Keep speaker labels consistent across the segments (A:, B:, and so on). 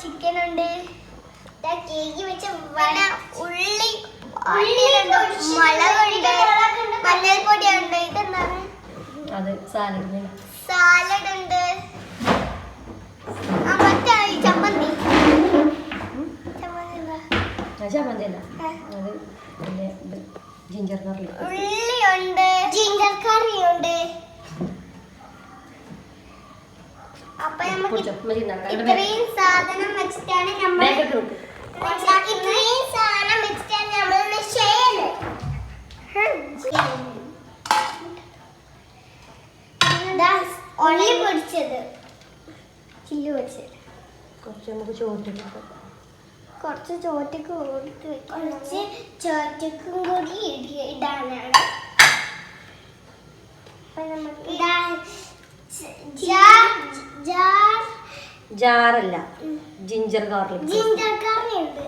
A: Chicken ഉണ്ട് cake വെച്ച വട ഉള്ളി ഉള്ളിയുണ്ട് മുളകുണ്ട് മഞ്ഞൾപ്പൊടിയുണ്ട്. ഇതെന്താണ്?
B: അത് സാലഡിന്
A: സാലഡ് ഉണ്ട് ചമ്മന്തി. ചമ്മന്തി
B: അല്ല. അത് ജിഞ്ചർ കറി.
A: ഉള്ളിയുണ്ട്. ജിഞ്ചർ കറിയുണ്ട്. അപ്പൊ നമുക്ക് ഇത്രയും സാധനം വെച്ചിട്ടാണ് നമ്മൾ ഇത്രയും സാധനം വെച്ചിട്ടാണ് നമ്മൾ ഉള്ളി പൊടിച്ചത്. ചില്ലു പൊടിച്ചത്.
B: കുറച്ച് നമുക്ക് ചോറ്റിട്ട്
A: കുറച്ച് ചോറ്റക്ക് കൊടുത്ത് കുറച്ച് ചോറ്റക്കും കൂടി ഇടാനാണ്. അപ്പൊ നമുക്ക് ജാർ
B: ജാറല്ല. ജിഞ്ചർ ഗാർലിക്
A: ജിഞ്ചർ കറിയുണ്ട്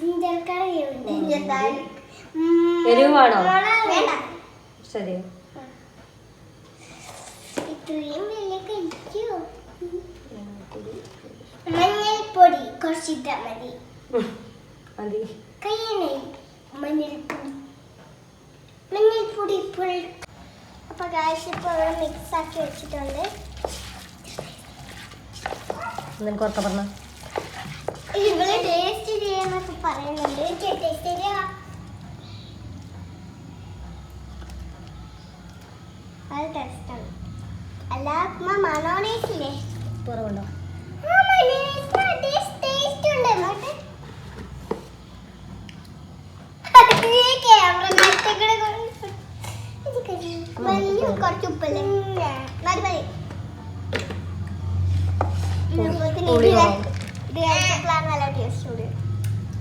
A: ജിഞ്ചർ കറിയുണ്ട്
B: എരിവാണോ?
A: വേണ്ട.
B: ശരിയോ
A: ഇത്രയും വലിയ കഴിക്കോ. മഞ്ഞൾപ്പൊടി കുറച്ചിട്ടാ മതി.
B: മതി.
A: കയ്യണേ. മഞ്ഞൾപ്പൊടി. മഞ്ഞൾപ്പൊടി ഇപ്പോൾ അപ്പൊ ഗായ്സ് ഇപ്പോൾ മിക്സ് ആക്കി വെച്ചിട്ടുണ്ട്. ഉമ്മ ഓർത്ത പറഞ്ഞു
B: കുറവുണ്ടോ
A: മണോണൈസിന്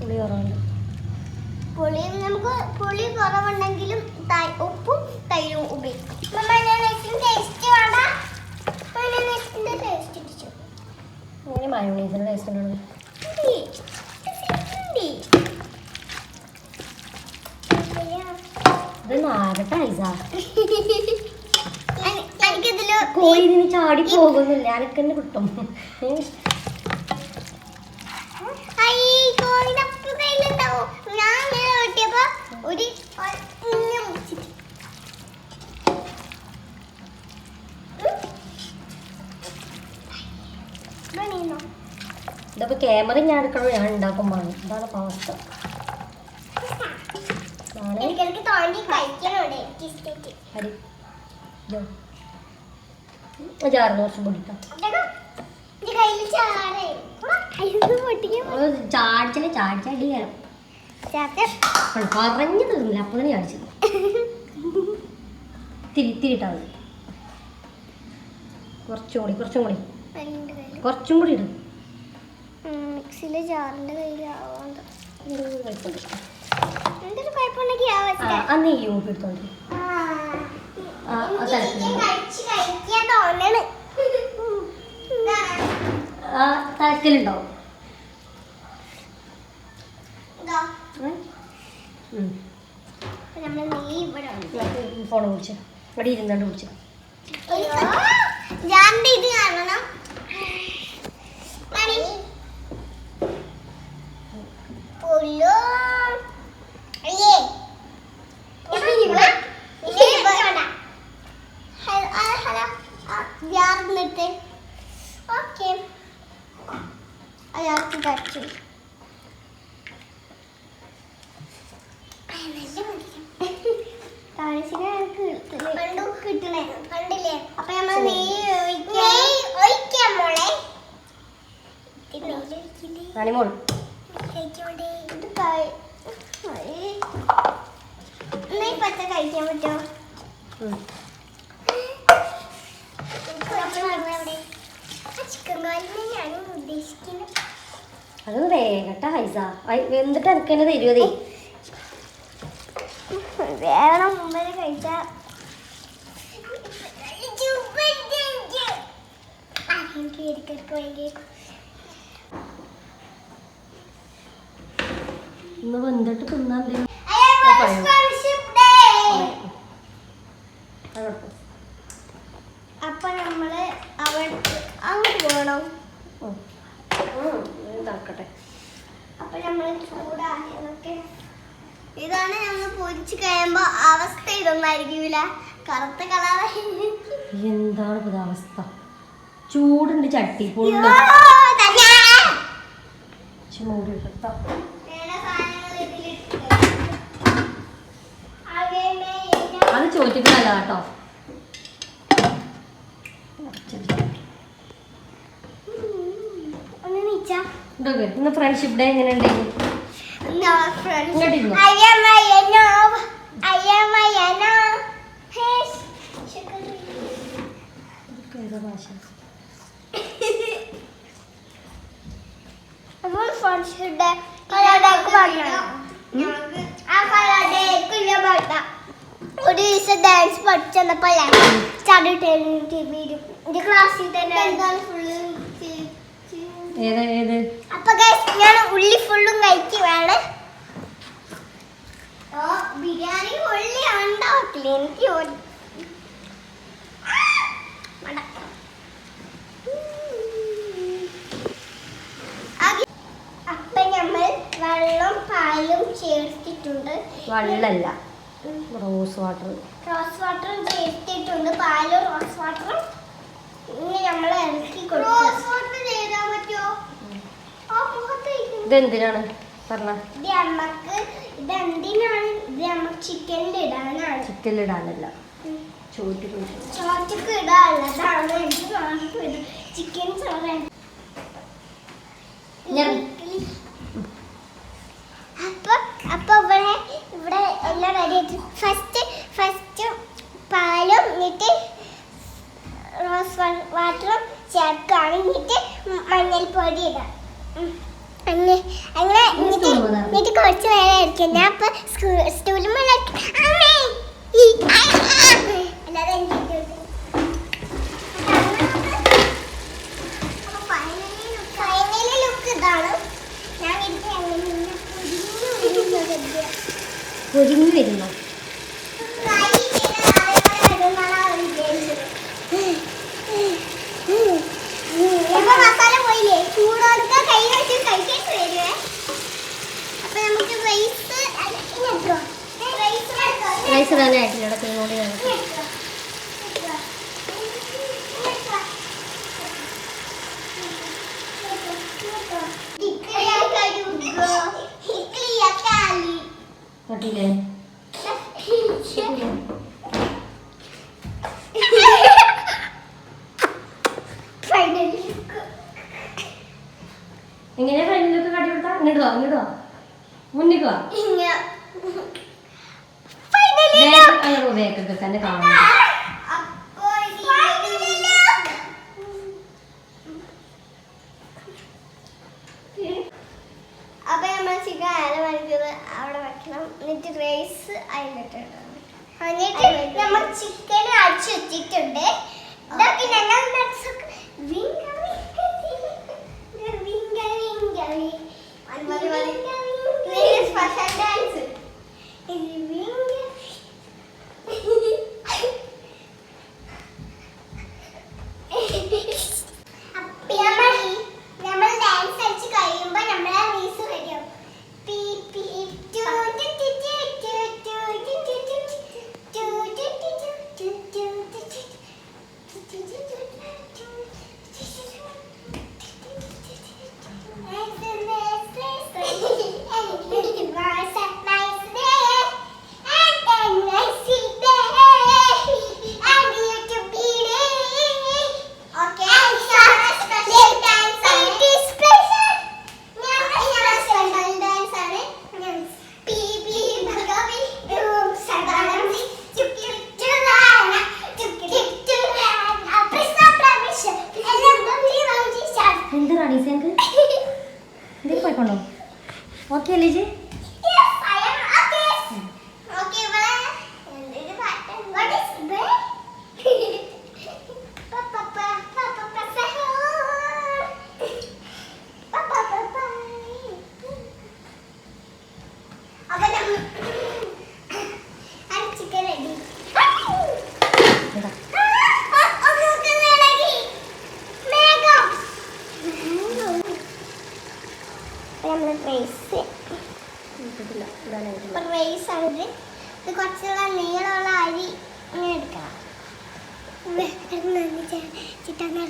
B: പുളി കുറവുണ്ട്. പുളി
A: നമുക്ക് പുളി കുറവുണ്ടെങ്കിലും ഉപ്പും തൈരും ഉപയോഗിക്കും.
B: ഇങ്ങനെ മയോണൈസിന് ടേസ്റ്റ് ഇത് നാരട്ട ഐസ ചാടി പോകുന്നില്ല. അനക്കെന്നെ കിട്ടും.
A: ഞാൻ ഒരു?
B: ഇതൊക്കെ ക്യാമറ ഞാൻ എടുക്കണോ? ഞാൻ
A: ഉണ്ടാക്കുമ്പോൾ
B: അരി. ഇതോ. ജാറിന് കുറച്ച് പൊടിക്കാം കയറും
A: ചാത്ത
B: പറഞ്ഞു തീർന്നില്ല. അപ്പോൾ തന്നെ ചാടിച്ചത് തിരി തിരിട്ടാ മതി. കുറച്ചും കൂടി കുറച്ചും കൂടി. കുറച്ചും കൂടി ഇടും.
A: മിക്സിയിലെ ജാറിന്റെ കയ്യിലാവാണ്ട് എന്തൊരു കുഴപ്പമുണ്ടെങ്കിൽ ആ
B: നെയ്യും കൂടി എടുത്തോണ്ട് തലക്കലുണ്ടാവും
A: ഇതാ. കുടിച്ചു ഇവിടെ ഉണ്ട്.
B: ഫോൺ കുടിച്ച് ഇവിടെ ഇരുന്നാണ്ട് കുടിച്ചു
A: ഞാൻ ഇത് കാണണം കഴിക്കാൻ
B: അത് വേഗട്ടാ ഹൈസ എന്നിട്ട് എനിക്ക് തന്നെ തരുവതേ
A: വേറെ മുമ്പേ കഴിച്ച. എനിക്ക് ഇടയ്ക്കിടയ്ക്ക്
B: ഇന്ന് വെന്തിട്ട് തിന്നാൻ.
A: അപ്പൊ നമ്മൾ അവിടെ അങ്ങോട്ട് പോകണം അപ്പൊ ചൂടാക്കിയതൊക്കെ ഇതാണ് ഞങ്ങൾ പൊരിച്ച് കഴിയുമ്പോ അവസ്ഥ? ഇതൊന്നായിരിക്കൂല കറുത്ത കളറായി
B: എന്താണ് ഇപ്പൊ ഇത് അവസ്ഥ ചൂടുണ്ട് ചട്ടി പൊള്ളു ചൂട് കൊടുത്തിട്ടല്ല കേട്ടോ ഇന്ന് ഫ്രണ്ട്ഷിപ്പ് ഡേ എങ്ങനെ ഉണ്ടെങ്കിൽ
A: ഫ്രണ്ട്ഷിപ്പ് ഡേ ഡേ ആ ഒരു ദിവസം ഡാൻസ് പഠിച്ചപ്പോ എന്റെ ക്ലാസ്സിൽ തന്നെ
B: ഏത് ഏത്?
A: അപ്പൊ guys, ഞാൻ ഉള്ളി ഫുള്ളും കഴിക്കുവാണ്. ബിരിയാണി ഉള്ളി ഉണ്ടാവത്തില്ല? എനിക്ക് അപ്പൊ നമ്മൾ വെള്ളം പാലും ചേർത്തിട്ടുണ്ട്.
B: വെള്ളല്ല റോസ് വാട്ടർ.
A: റോസ് വാട്ടർ ചേർത്തിട്ടുണ്ട്. പാലും റോസ് വാട്ടറും? ഇനി നമ്മൾ ഇറക്കി കൊടുക്കും. റോസ് വാട്ടർ ചെയ്താൽ പറ്റുമോ? ആ മുഖത്തേക്ക്
B: ഇതെന്തിനാണ്? പറഞ്ഞ.
A: ഇത് അമ്മയ്ക്ക് ഇത് എന്തിനാണ്? ഇത് നമുക്ക് ചിക്കനിൽ ഇടാനാണ്.
B: ചിക്കനിലിടാനല്ല ചോറ്റ്
A: ചോറ്റിക്ക് ഇടാനുള്ളതാണ് എനിക്ക് മാത്രം ചിക്കൻ ചോറ് ചേർക്കാണ് മഞ്ഞൾപ്പൊടി ഇടാം. അങ്ങനെ എന്നിട്ട് കുറച്ച് നേരം ഇരിക്കും. ഞാൻ അപ്പൊ സ്റ്റൂലും അല്ലാതെ ഫൈനലി ലുക്ക് ഇതാണ്. ഞാൻ
B: വരുന്നു?
A: റൈസ്
B: ഇടാനായിട്ടില്ല ഇവിടെ തീനോട് ഞങ്ങൾക്ക് പറ്റില്ലേ എങ്ങനെയാ ഫ്രണ്ടിലൊക്കെ കടി കൊടുത്താ? ഇങ്ങോട്ട് വാ ഇങ്ങോട്ട് വാ. മുന്നിക്ക് വാ. ബേക്കൊക്കെ തന്നെ കാണുന്നു.
A: അപ്പൊ നമ്മൾ ചിക്കൻ അര മണിക്കൂർ അവിടെ വെക്കണം. എന്നിട്ട് റൈസ് അതിലിട്ട്. എന്നിട്ട് നമ്മൾ ചിക്കൻ അടിച്ചു വെച്ചിട്ടുണ്ട്. ഇതൊക്കെ ഞങ്ങൾ nuts ഒക്കെ?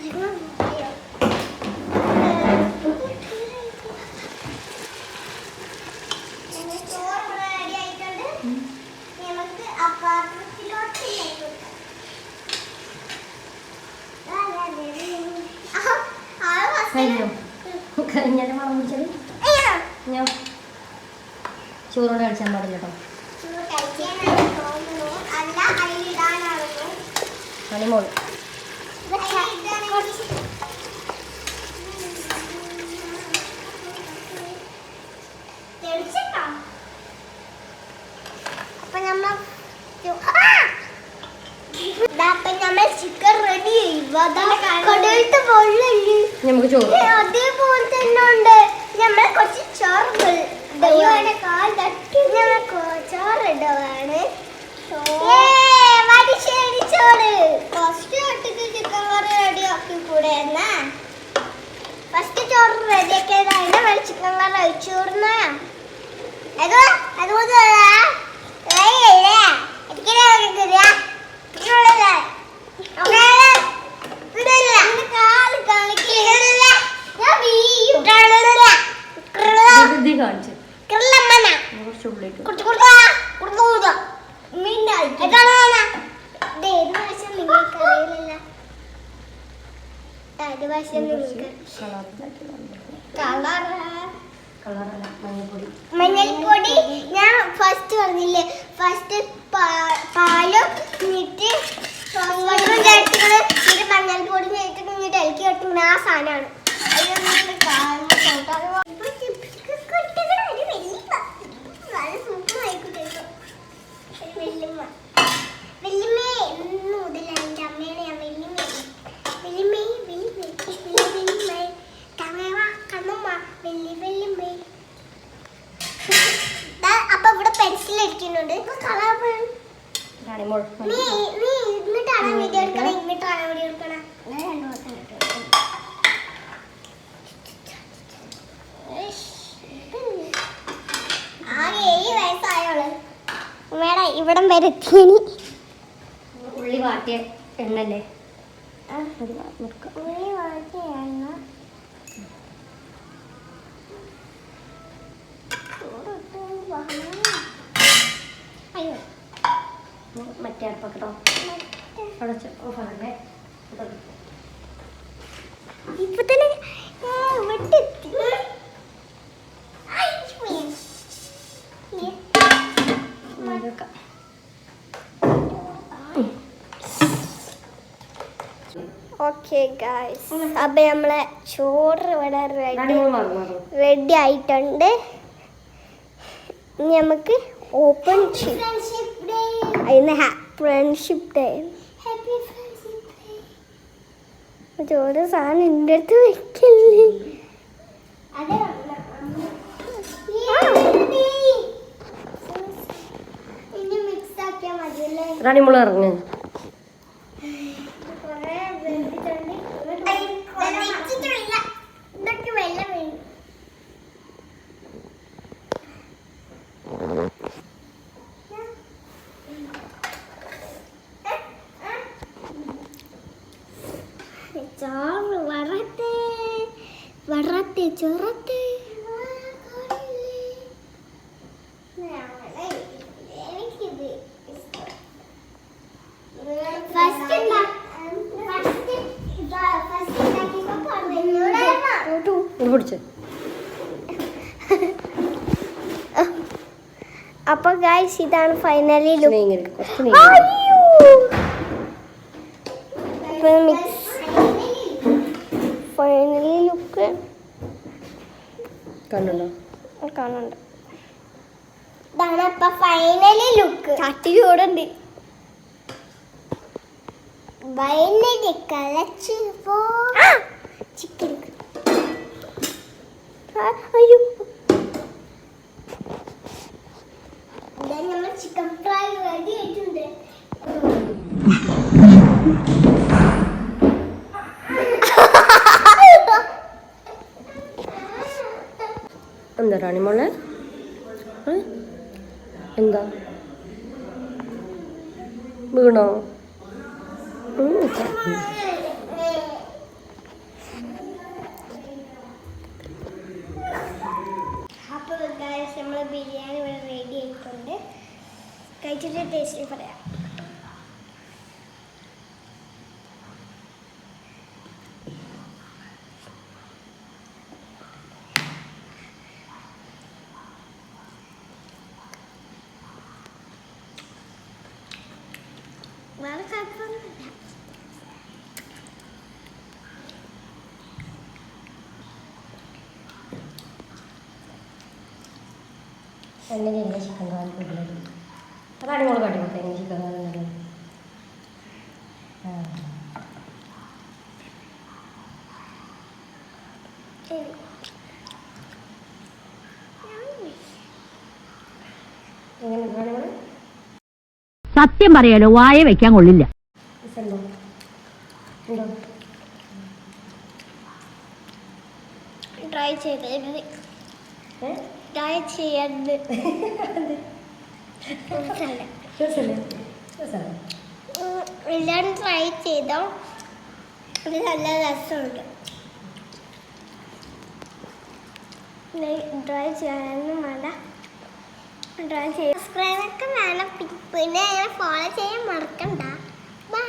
B: 一块
A: 吗そう。ആണ് മേട ഇവിടം
C: വരെ എത്തിയനി.
B: ഉള്ളി വാട്ടിയ എണ്ണല്ലേ?
C: ഉള്ളി വാട്ടിയ എണ്ണ.
B: മറ്റേ അടുപ്പക്കട്ടോ
C: ഓക്കെ ഗായ്സ് അപ്പം നമ്മളെ ചോറ് ഇവിടെ റെഡി റെഡി ആയിട്ടുണ്ട്. ഇനി നമുക്ക് ഓപ്പൺ ചെയ്യാം. ഇന്ന് ഫ്രണ്ട്ഷിപ്പ് ഡേ ഓരോ സാധനം എന്റെ അടുത്ത് വെക്കില്ലേ? റാണി മുള വറത്തെ ചൊറത്തെ. അപ്പൊ ഗായ്സ് ഇതാണ് ഫൈനലി ലുക്ക്
B: കാണുന്നുണ്ടോ
C: കാണുന്നുണ്ട്. ഇതാണ് അപ്പൊ ഫൈനലി ലുക്ക് ചട്ടി ചൂടുണ്ട്. ഫൈനലി കളച്ച് പോ. ചിക്കൻ അയ്യോ. നമ്മൾ ചിക്കൻ ഫ്രൈ റെഡി ആയിട്ടുണ്ട്.
B: പറഞ്ഞു തരാണി മോളെ. എന്താ? വീണോ?
A: ബിരിയാണി ഇവിടെ റെഡി ആയിട്ടുണ്ട്. കഴിച്ചിട്ട് ടേസ്റ്റ് പറയാം.
B: എങ്ങനെയല്ല ചിക്കൻ കാൽ അതാണ് മോൾ കാട്ടിക്കൊടുത്തത് എങ്ങനെ ചിക്കൻ ഉള്ളത് ആ
A: ശരി
B: എങ്ങനെ നമ്മൾ
D: സത്യം പറയാലോ വായ വെക്കാൻ കൊള്ളില്ല.
A: ട്രൈ ചെയ്തത് ട്രൈ ചെയ്യരുത്. ട്രൈ ചെയ്തോ? നല്ല രസമുണ്ട്. ട്രൈ ചെയ്യാനൊന്നും വേണ്ട. ഡ്രോയിങ് ചെയ്യും സബ്സ്ക്രൈബൊക്കെ വേണം പിന്നെ ഫോളോ ചെയ്യാൻ മറക്കണ്ട. ബൈ